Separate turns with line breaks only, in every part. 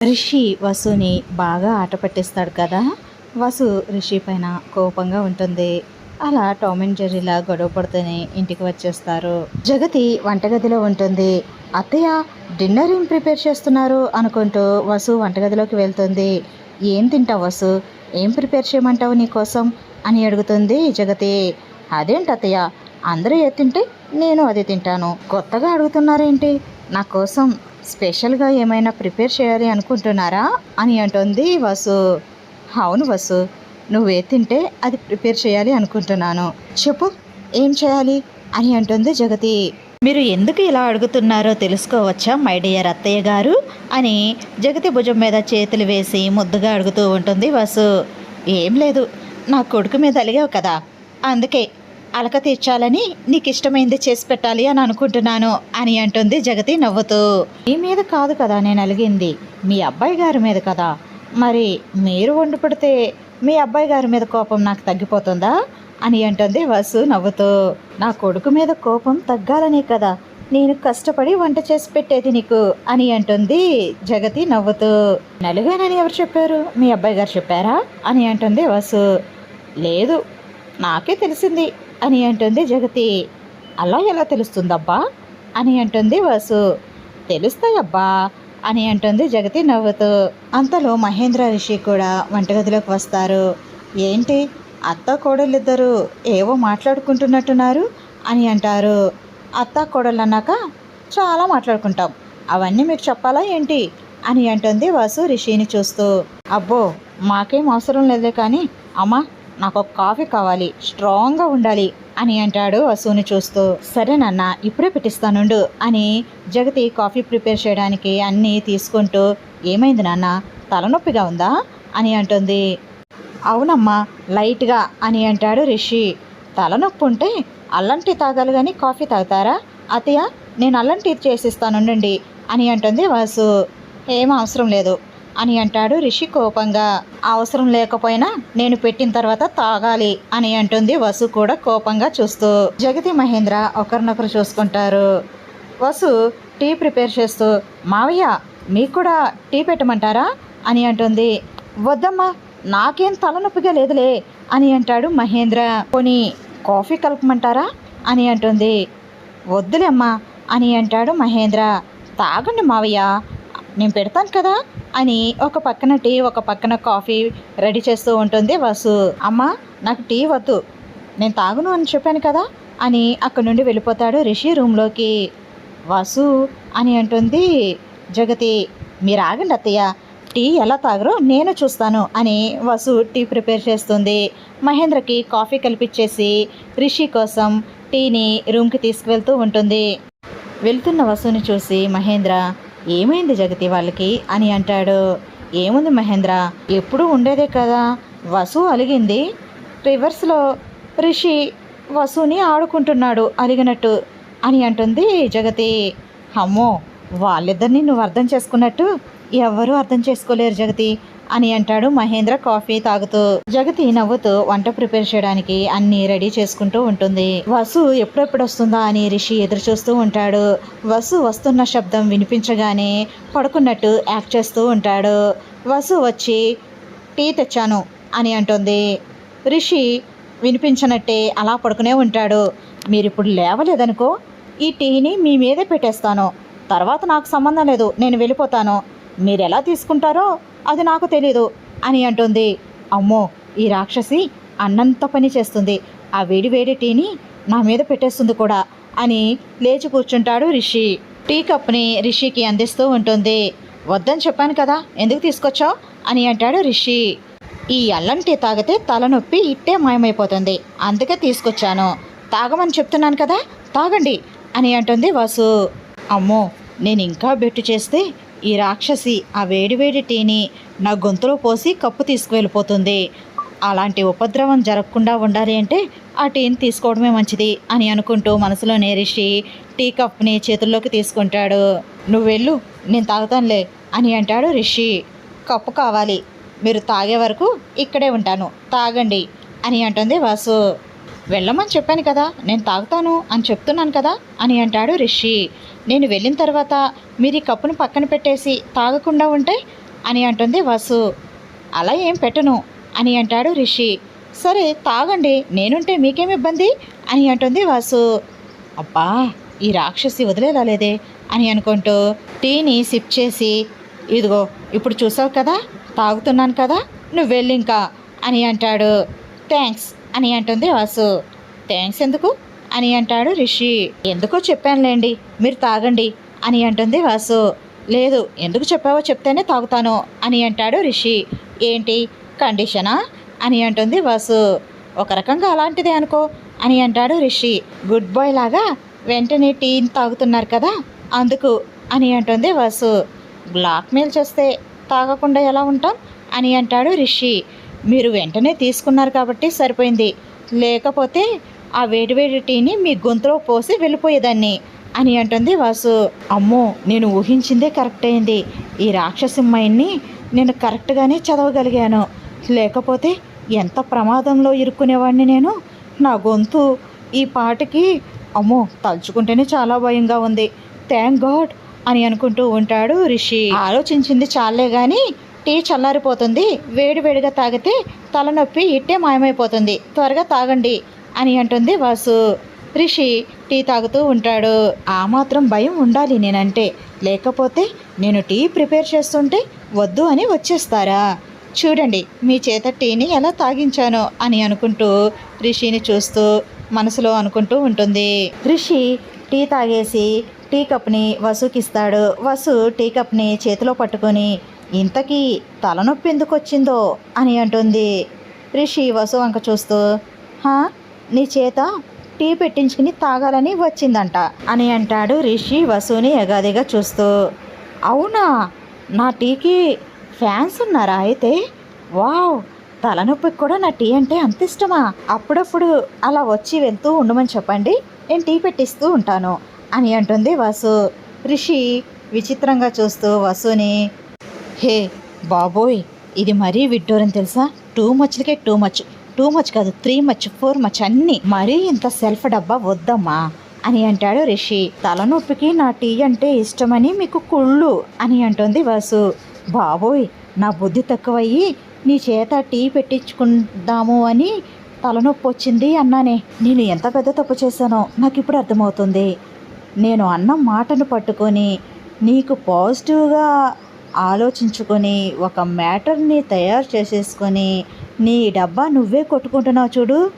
రిషి వసుని బాగా ఆట పట్టిస్తాడు కదా. వసు రిషి పైన కోపంగా ఉంటుంది. అలా టామ్ అండ్ జెర్రీలా గొడవ పడుతూనే ఇంటికి వచ్చేస్తారు. జగతి వంటగదిలో ఉంటుంది. అత్తయ్య డిన్నర్ ఏం ప్రిపేర్ చేస్తున్నారు అనుకుంటూ వసు వంటగదిలోకి వెళ్తుంది. ఏం తింటావు వసు? ఏం ప్రిపేర్ చేయమంటావు నీ కోసం? అని అడుగుతుంది జగతి. అదేంటి అత్తయ్య? అందరూ ఏది తింటే నేను అది తింటాను. కొత్తగా అడుగుతున్నారేంటి? నా కోసం స్పెషల్గా ఏమైనా ప్రిపేర్ చేయాలి అనుకుంటున్నారా అని అంటుంది వసు. అవును వసు నువ్వే తింటే అది ప్రిపేర్ చేయాలి అనుకుంటున్నాను. చెప్పు ఏం చేయాలి? అని అంటుంది జగతి. మీరు ఎందుకు ఇలా అడుగుతున్నారో తెలుసుకోవచ్చా మై డియర్ అత్తయ్య గారు? అని జగతి భుజం మీద చేతులు వేసి ముద్దుగా అడుగుతూ ఉంటుంది వసు. ఏం లేదు నా కొడుకు మీద అలిగావు కదా అందుకే అలక తీర్చాలని నీకు ఇష్టమైంది చేసి పెట్టాలి అని అనుకుంటున్నాను అని అంటుంది జగతి నవ్వుతూ. మీ మీద కాదు కదా నేను అలిగింది. మీ అబ్బాయి గారి మీద కదా. మరి మీరు వండు పెడితే మీ అబ్బాయి గారి మీద కోపం నాకు తగ్గిపోతుందా? అని అంటుంది వసు నవ్వుతూ. నా కొడుకు మీద కోపం తగ్గాలనే కదా. నేను కష్టపడి వంట చేసి పెట్టేది నీకు అని అంటుంది జగతి నవ్వుతూ. నలుగానని ఎవరు చెప్పారు? మీ అబ్బాయి గారు చెప్పారా? అని అంటుంది వసు. లేదు. నాకే తెలిసింది. అని అంటుంది జగతి. అలా ఎలా తెలుస్తుందబ్బా? అని అంటుంది వసు. తెలుస్తాయబ్బా అని అంటుంది జగతి నవ్వుతూ. అంతలో మహేంద్ర రిషి కూడా వంటగదిలోకి వస్తారు. ఏంటి? అత్త కోడలిద్దరు ఏవో మాట్లాడుకుంటున్నట్టున్నారు అని అంటారు. అత్త కోడలు అన్నాక చాలా మాట్లాడుకుంటాం. అవన్నీ మీకు చెప్పాలా ఏంటి? అని అంటుంది వసు రిషిని చూస్తూ. అబ్బో! మాకేం అవసరం లేదే కానీ అమ్మా! నాకు ఒక కాఫీ కావాలి స్ట్రాంగ్గా ఉండాలి అని అంటాడు వసుని చూస్తూ. సరే నాన్న ఇప్పుడే పెట్టిస్తానుండు అని జగతి కాఫీ ప్రిపేర్ చేయడానికి అన్నీ తీసుకుంటూ ఏమైంది నాన్న తలనొప్పిగా ఉందా అని అంటుంది. అవునమ్మా లైట్గా అని అంటాడు రిషి. తలనొప్పి ఉంటే అల్లం టీ తాగాలి కానీ కాఫీ తాగుతారా? అతయ్య నేను అల్లం టీ చేసిస్తానుండండి అని అంటుంది వాసు. ఏం అవసరం లేదు అని అంటాడు రిషి కోపంగా. అవసరం లేకపోయినా నేను పెట్టిన తర్వాత తాగాలి అని అంటుంది వసు కూడా కోపంగా చూస్తూ. జగతి మహేంద్ర ఒకరినొకరు చూసుకుంటారు. వసు టీ ప్రిపేర్ చేస్తూ మావయ్య మీకు కూడా టీ పెట్టమంటారా? అని అంటుంది. వద్దమ్మా నాకేం తలనొప్పిగా లేదులే అని అంటాడు మహేంద్ర. పోనీ కాఫీ కలపమంటారా? అని అంటుంది. వద్దులేమ్మా అని అంటాడు మహేంద్ర. తాగండి మావయ్య నేను పెడతాను కదా అని ఒక పక్కన టీ ఒక పక్కన కాఫీ రెడీ చేస్తూ ఉంటుంది. వసు అమ్మ నాకు టీ వద్దు. నేను తాగును అని చెప్పాను కదా అని అక్కడి నుండి వెళ్ళిపోతాడు రిషి రూమ్లోకి. వసు అని అంటుంది జగతి. మీరు ఆగండి అత్తయ్య. టీ ఎలా తాగరో నేను చూస్తాను అని వసు టీ ప్రిపేర్ చేస్తుంది. మహేంద్రకి కాఫీ కల్పించేసి రిషి కోసం టీని రూమ్కి తీసుకువెళ్తూ ఉంటుంది. వెళ్తున్న వసుని చూసి మహేంద్ర ఏమైంది జగతి వాళ్ళకి అని అంటాడు. ఏముంది మహేంద్ర ఎప్పుడూ ఉండేదే కదా వసు అలిగింది. రివర్స్లో రిషి వసుని ఆడుకుంటున్నాడు అలిగినట్టు అని అంటుంది జగతి. అమ్మో వాళ్ళిద్దరిని నువ్వు అర్థం చేసుకున్నట్టు ఎవ్వరూ అర్థం చేసుకోలేరు జగతి. అని అంటాడు మహేంద్ర కాఫీ తాగుతూ. జగతి నవ్వుతూ వంట ప్రిపేర్ చేయడానికి అన్ని రెడీ చేసుకుంటూ ఉంటుంది. వసు ఎప్పుడెప్పుడు వస్తుందా అని రిషి ఎదురు చూస్తూ ఉంటాడు. వసు వస్తున్న శబ్దం వినిపించగానే పడుకున్నట్టు యాక్ట్ చేస్తూ ఉంటాడు. వసు వచ్చి టీ తెచ్చాను అని అంటుంది. రిషి వినిపించనట్టే అలా పడుకునే ఉంటాడు. మీరు ఇప్పుడు లేవలేదనుకో ఈ టీని మీ మీదే పెట్టేస్తాను. తర్వాత నాకు సంబంధం లేదు. నేను వెళ్ళిపోతాను. మీరు ఎలా తీసుకుంటారో అది నాకు తెలీదు అని అంటుంది. అమ్మో ఈ రాక్షసి అన్నంత పని చేస్తుంది. ఆ వేడి వేడి టీని నా మీద పెట్టేస్తుంది కూడా అని లేచి కూర్చుంటాడు రిషి. టీ కప్ని రిషికి అందిస్తూ ఉంటుంది. వద్దని చెప్పాను కదా ఎందుకు తీసుకొచ్చావు? అని అంటాడు రిషి. ఈ అల్లం టీ తాగితే తలనొప్పి ఇట్టే మాయమైపోతుంది. అందుకే తీసుకొచ్చాను. తాగమని చెప్తున్నాను కదా తాగండి అని అంటుంది వాసు. అమ్మో నేను ఇంకా బెట్టు చేస్తే ఈ రాక్షసి ఆ వేడివేడి టీని నా గొంతులో పోసి కప్పు తీసుకువెళ్ళిపోతుంది. అలాంటి ఉపద్రవం జరగకుండా ఉండాలి అంటే ఆ టీని తీసుకోవడమే మంచిది అని అనుకుంటూ మనసులో నేరిషి టీ కప్ని చేతుల్లోకి తీసుకుంటాడు. నువ్వు వెళ్ళు నేను తాగుతానులే అని అంటాడు రిషి. కప్పు కావాలి మీరు తాగే వరకు ఇక్కడే ఉంటాను తాగండి అని అంటుంది వాసు. వెళ్ళమని చెప్పాను కదా నేను తాగుతాను అని చెప్తున్నాను కదా అని అంటాడు రిషి. నేను వెళ్ళిన తర్వాత మీరు ఈ కప్పును పక్కన పెట్టేసి తాగకుండా ఉంటే అని అంటుంది వసు. అలా ఏం పెట్టను అని అంటాడు రిషి. సరే తాగండి నేనుంటే మీకేం ఇబ్బంది? అని అంటుంది వాసు. అబ్బా ఈ రాక్షసి వదిలేలా లేదే అని అనుకుంటూ టీని సిప్ చేసి ఇదిగో ఇప్పుడు చూసావు కదా తాగుతున్నాను కదా నువ్వు వెళ్ళింకా అని అంటాడు. థ్యాంక్స్. అని అంటుంది వాసు. థ్యాంక్స్ ఎందుకు? అని అంటాడు రిషి. ఎందుకో చెప్పానులేండి మీరు తాగండి అని అంటుంది వాసు. లేదు ఎందుకు చెప్పావో చెప్తేనే తాగుతాను అని అంటాడు రిషి. ఏంటి కండిషనా? అని అంటుంది వాసు. ఒక రకంగా అలాంటిదే అనుకో అని అంటాడు రిషి. గుడ్ బాయ్ లాగా వెంటనే టీ తాగుతున్నారు కదా అందుకు అని అంటుంది వాసు. బ్లాక్మెయిల్ చేస్తే తాగకుండా ఎలా ఉంటాం? అని అంటాడు రిషి. మీరు వెంటనే తీసుకున్నారు కాబట్టి సరిపోయింది. లేకపోతే ఆ వేడివేడి టీని మీ గొంతులో పోసి వెళ్ళిపోయేదాన్ని అని అంటుంది వాసు. అమ్మో నేను ఊహించిందే కరెక్ట్ అయింది. ఈ రాక్షసిమ్మాయిని నేను కరెక్ట్గానే చదవగలిగాను. లేకపోతే ఎంత ప్రమాదంలో ఇరుక్కునేవాడిని నేను? నా గొంతు ఈ పాటకి అమ్మో తలుచుకుంటేనే చాలా భయంగా ఉంది. థ్యాంక్ గాడ్ అని అనుకుంటూ ఉంటాడు రిషి. ఆలోచించింది చాలే కానీ టీ చల్లారిపోతుంది. వేడి వేడిగా తాగితే తలనొప్పి ఇట్టే మాయమైపోతుంది. త్వరగా తాగండి అని అంటుంది వాసు. రిషి టీ తాగుతూ ఉంటాడు. ఆ మాత్రం భయం ఉండాలి నేనంటే. లేకపోతే నేను టీ ప్రిపేర్ చేస్తుంటే వద్దు అని వచ్చేస్తారా? చూడండి మీ చేత టీని ఎలా తాగించానో అని అనుకుంటూ రిషిని చూస్తూ మనసులో అనుకుంటూ ఉంటుంది. రిషి టీ తాగేసి టీ కప్ని వసుకిస్తాడు. వసు టీ కప్ని చేతిలో పట్టుకొని ఇంతకీ తలనొప్పి ఎందుకు వచ్చిందో అని అంటుంది. రిషి వసు వంక చూస్తూ హా నీ చేత టీ పెట్టించుకుని తాగాలని వచ్చిందంట అని అంటాడు రిషి వసుని ఎగాదిగా చూస్తూ. అవునా? నా టీకి ఫ్యాన్స్ ఉన్నారా అయితే? వావ్! తలనొప్పికి కూడా నా టీ అంటే అంత ఇష్టమా? అప్పుడప్పుడు అలా వచ్చి వెళ్తూ ఉండమని చెప్పండి నేను టీ పెట్టిస్తూ ఉంటాను అని అంటుంది వసు. రిషి విచిత్రంగా చూస్తూ వసుని హే బాబోయ్ ఇది మరీ విడ్డూరం తెలుసా? టూ మచ్లకే టూ మచ్. టూ మచ్ కాదు త్రీ మచ్ ఫోర్ మచ్ అన్ని. మరీ ఇంత సెల్ఫ్ డబ్బా వద్దమ్మా అని అంటాడు రిషి. తలనొప్పికి నా టీ అంటే ఇష్టమని మీకు కుళ్ళు అని అంటుంది వాసు. బాబోయ్ నా బుద్ధి తక్కువయ్యి నీ చేత టీ పెట్టించుకుందాము అని తలనొప్పి వచ్చింది అన్నానే. నేను ఎంత పెద్ద తప్పు చేశానో నాకు ఇప్పుడు అర్థమవుతుంది. నేను అన్న మాటను పట్టుకొని నీకు పాజిటివ్గా ఆలోచించుకొని ఒక మ్యాటర్ని తయారు చేసేసుకొని నీ డబ్బా నువ్వే కొట్టుకుంటున్నావు చూడు.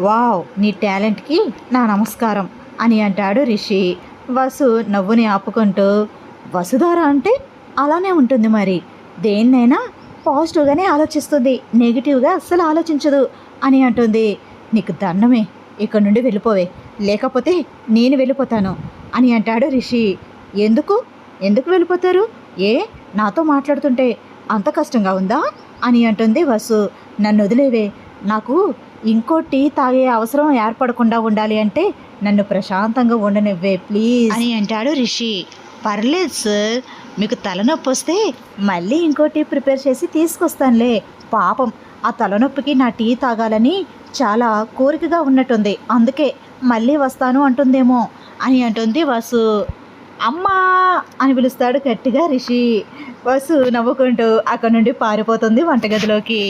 వావ్ నీ టాలెంట్కి నా నమస్కారం అని అంటాడు రిషి. వసు నవ్వుని ఆపుకుంటూ వసుధార అంటే అలానే ఉంటుంది మరి. దేన్నైనా పాజిటివ్గానే ఆలోచిస్తుంది నెగిటివ్గా అస్సలు ఆలోచించదు అని అంటుంది. నీకు దండమే ఇక్కడ నుండి వెళ్ళిపోవే లేకపోతే నేను వెళ్ళిపోతాను అని అంటాడు రిషి. ఎందుకు? ఎందుకు వెళ్ళిపోతారు? ఏ? నాతో మాట్లాడుతుంటే అంత కష్టంగా ఉందా? అని అంటుంది వసు. నన్ను వదిలేవే. నాకు ఇంకో టీ తాగే అవసరం ఏర్పడకుండా ఉండాలి అంటే నన్ను ప్రశాంతంగా ఉండనివ్వే ప్లీజ్. అని అంటాడు రిషి. పర్లేదు సార్ మీకు తలనొప్పి వస్తే మళ్ళీ ఇంకో టీ ప్రిపేర్ చేసి తీసుకొస్తానులే. పాపం ఆ తలనొప్పికి నా టీ తాగాలని చాలా కోరికగా ఉన్నట్టుంది. అందుకే మళ్ళీ వస్తాను అంటుందేమో అని అంటుంది వసు. అమ్మా అని పిలుస్తాడు గట్టిగా రిషి. బస్సు నవ్వుకుంటూ అక్కడి నుండి పారిపోతుంది వంటగదిలోకి.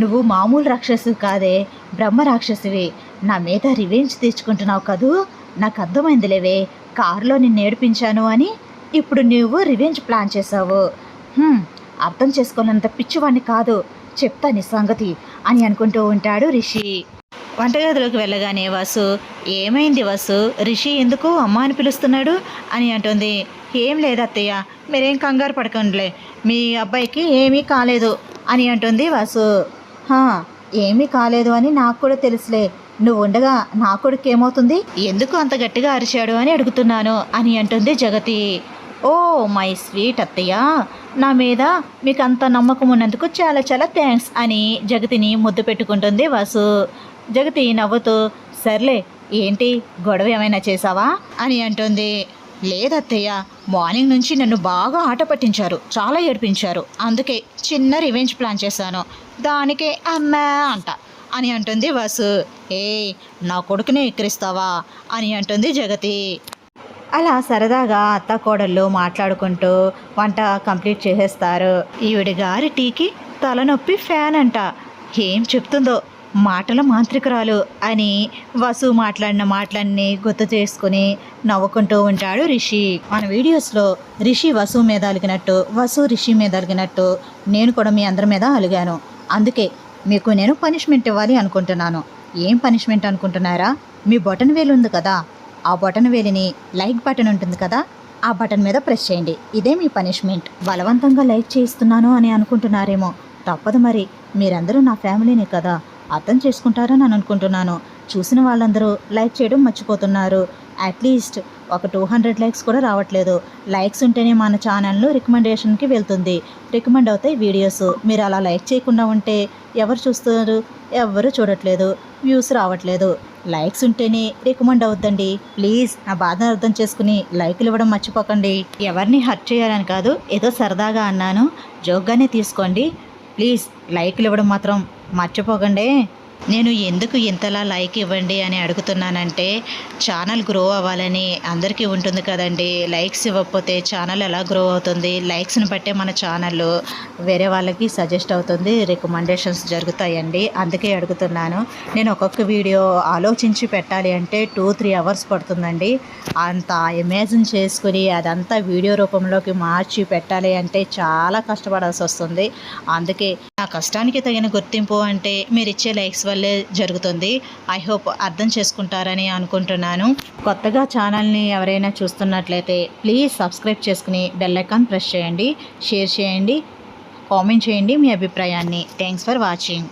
నువ్వు మామూలు రాక్షసు కాదే బ్రహ్మ రాక్షసివి. నా మీద రివెంజ్ తీర్చుకుంటున్నావు కదూ? నాకు అర్థమైందిలేవే కారులో నిన్ను ఏడిపించాను అని ఇప్పుడు నువ్వు రివెంజ్ ప్లాన్ చేసావు అర్థం చేసుకోనంత పిచ్చివాణ్ణి కాదు. చెప్తా నీ సంగతి అని అనుకుంటూ ఉంటాడు రిషి. వంటగదిలోకి వెళ్ళగానే వాసు ఏమైంది వసు? రిషి ఎందుకు అమ్మ అని పిలుస్తున్నాడు? అని అంటుంది. ఏం లేదు అత్తయ్య మీరేం కంగారు పడకండిలే. మీ అబ్బాయికి ఏమీ కాలేదు అని అంటుంది వసు. ఏమీ కాలేదు అని నాకు కూడా తెలుసులే. నువ్వు ఉండగా నా కొడుకు ఏమవుతుంది? ఎందుకు అంత గట్టిగా అరిచాడు అని అడుగుతున్నాను అని అంటుంది జగతి. ఓ మై స్వీట్ అత్తయ్య నా మీద మీకు అంత నమ్మకం ఉన్నందుకు చాలా చాలా థ్యాంక్స్ అని జగతిని ముద్దు పెట్టుకుంటుంది వాసు. జగతి నవ్వుతూ సర్లే ఏంటి గొడవ ఏమైనా చేసావా అని అంటుంది. లేదత్తయ్య మార్నింగ్ నుంచి నన్ను బాగా ఆట పట్టించారు చాలా ఏడిపించారు. అందుకే చిన్న రివెంజ్ ప్లాన్ చేశాను. దానికే అమ్మా అంట అని అంటుంది వాసు. ఏ నా కొడుకునే ఎక్కిరిస్తావా? అని అంటుంది జగతి. అలా సరదాగా అత్త కోడళ్ళు మాట్లాడుకుంటూ వంట కంప్లీట్ చేసేస్తారు. ఈవిడ గారి టీకి తలనొప్పి ఫ్యాన్ అంట. ఏం చెప్తుందో? మాటల మాంత్రికురాలు అని వసు మాట్లాడిన మాటలన్నీ గుర్తు చేసుకుని నవ్వుకుంటూ ఉంటాడు రిషి. మన వీడియోస్లో రిషి వసు మీద అలిగినట్టు వసు రిషి మీద అలిగినట్టు నేను కూడా మీ అందరి మీద అలిగాను. అందుకే మీకు నేను పనిష్మెంట్ ఇవ్వాలి అనుకుంటున్నాను. ఏం పనిష్మెంట్ అనుకుంటున్నారా? మీ బటన్ వేలు ఉంది కదా. ఆ బటన్ వేలిని లైక్ బటన్ ఉంటుంది కదా. ఆ బటన్ మీద ప్రెస్ చేయండి. ఇదే మీ పనిష్మెంట్ బలవంతంగా లైక్ చేయిస్తున్నాను అని అనుకుంటున్నారేమో. తప్పదు మరి. మీరందరూ నా ఫ్యామిలీనే కదా. అర్థం చేసుకుంటారని అని అనుకుంటున్నాను. చూసిన వాళ్ళందరూ లైక్ చేయడం మర్చిపోతున్నారు. అట్లీస్ట్ ఒక టూ హండ్రెడ్ లైక్స్ కూడా రావట్లేదు. లైక్స్ ఉంటేనే మన ఛానల్లో రికమెండేషన్కి వెళ్తుంది. రికమెండ్ అవుతాయి వీడియోస్. మీరు అలా లైక్ చేయకుండా ఉంటే ఎవరు చూస్తున్నారు ఎవరు చూడట్లేదు. వ్యూస్ రావట్లేదు. లైక్స్ ఉంటేనే రికమెండ్ అవుద్దండి. ప్లీజ్ నా బాధను అర్థం చేసుకుని లైక్లు ఇవ్వడం మర్చిపోకండి. ఎవరిని హర్ట్ చేయాలని కాదు ఏదో సరదాగా అన్నాను. జోక్గానే తీసుకోండి. ప్లీజ్ లైక్లు ఇవ్వడం మాత్రం మర్చిపోకండి. నేను ఎందుకు ఇంతలా లైక్ ఇవ్వండి అని అడుగుతున్నానంటే ఛానల్ గ్రో అవ్వాలని అందరికీ ఉంటుంది కదండి. లైక్స్ ఇవ్వకపోతే ఛానల్ ఎలా గ్రో అవుతుంది? లైక్స్ని బట్టే మన ఛానల్ వేరే వాళ్ళకి సజెస్ట్ అవుతుంది రికమెండేషన్స్ జరుగుతాయండి. అందుకే అడుగుతున్నాను. నేను ఒక్కొక్క వీడియో ఆలోచించి పెట్టాలి అంటే టూ త్రీ అవర్స్ పడుతుందండి. అంత ఇమేజిన్ చేసుకుని అదంతా వీడియో రూపంలోకి మార్చి పెట్టాలి అంటే చాలా కష్టపడాల్సి వస్తుంది. అందుకే నా కష్టానికి తగిన గుర్తింపు అంటే మీరు ఇచ్చే లైక్స్ వల్లే జరుగుతుంది. ఐ హోప్ అర్థం చేసుకుంటారని అనుకుంటున్నాను. కొత్తగా ఛానల్ని ఎవరైనా చూస్తున్నట్లయితే ప్లీజ్ సబ్స్క్రైబ్ చేసుకుని బెల్ ఐకాన్ ప్రెస్ చేయండి. షేర్ చేయండి. కామెంట్ చేయండి మీ అభిప్రాయాన్ని. Thanks for watching.